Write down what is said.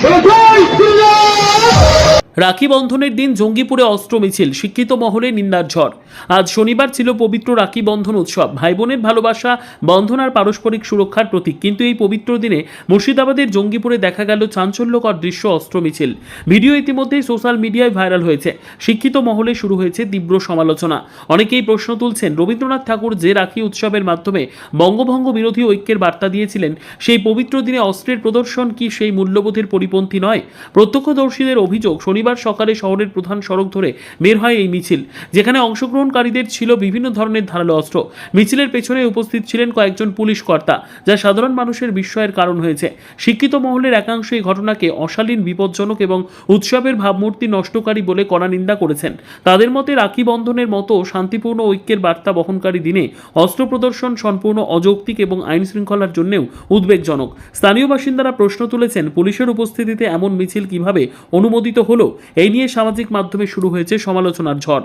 给我跪。রাখি বন্ধনের দিন জঙ্গিপুরে অস্ত্র মিছিল, শিক্ষিত মহলে নিন্দার ঝড়। আজ শনিবার ছিল পবিত্র রাখি বন্ধন উৎসব। ভাই বোনের ভালোবাসা, বন্ধন আর পারস্পরিক সুরক্ষার প্রতীক। কিন্তু এই পবিত্র দিনে মুর্শিদাবাদের জঙ্গিপুরে দেখা গেল চাঞ্চল্যকর দৃশ্য অস্ত্র মিছিল। ভিডিও ইতিমধ্যেই সোশ্যাল মিডিয়ায় ভাইরাল হয়েছে। শিক্ষিত মহলে শুরু হয়েছে তীব্র সমালোচনা। অনেকেই প্রশ্ন তুলছেন, রবীন্দ্রনাথ ঠাকুর যে রাখি উৎসবের মাধ্যমে বঙ্গভঙ্গ বিরোধী ঐক্যের বার্তা দিয়েছিলেন, সেই পবিত্র দিনে অস্ত্রের প্রদর্শন কি সেই মূল্যবোধের পরিপন্থী নয়? প্রত্যক্ষদর্শীদের অভিযোগ শনিবার সকালে শহরের প্রধান সড়ক ধরে বের হয় এই মিছিল, যেখানে অংশগ্রহণকারীদের ছিল বিভিন্ন ধরনের ধারালো অস্ত্র। মিছিলের পেছনে উপস্থিত ছিলেন কয়েকজন পুলিশ কর্তা, যা সাধারণ মানুষের বিস্ময়ের কারণ হয়েছে। শিক্ষিত মহলের একাংশ এই ঘটনাকে অশালীন, বিপজ্জনক এবং উৎসবের ভাবমূর্তি নষ্টকারী বলে কড়া নিন্দা করেছেন। তাদের মতে, রাখি বন্ধনের মতো শান্তিপূর্ণ ঐক্যের বার্তা বহনকারী দিনে অস্ত্র প্রদর্শন সম্পূর্ণ অযৌক্তিক এবং আইন শৃঙ্খলার জন্যও উদ্বেগজনক। স্থানীয় বাসিন্দারা প্রশ্ন তুলেছেন, পুলিশের উপস্থিতিতে এমন মিছিল কীভাবে অনুমোদিত হলো? এই নিয়ে সামাজিক মাধ্যমে শুরু হয়েছে সমালোচনার ঝড়।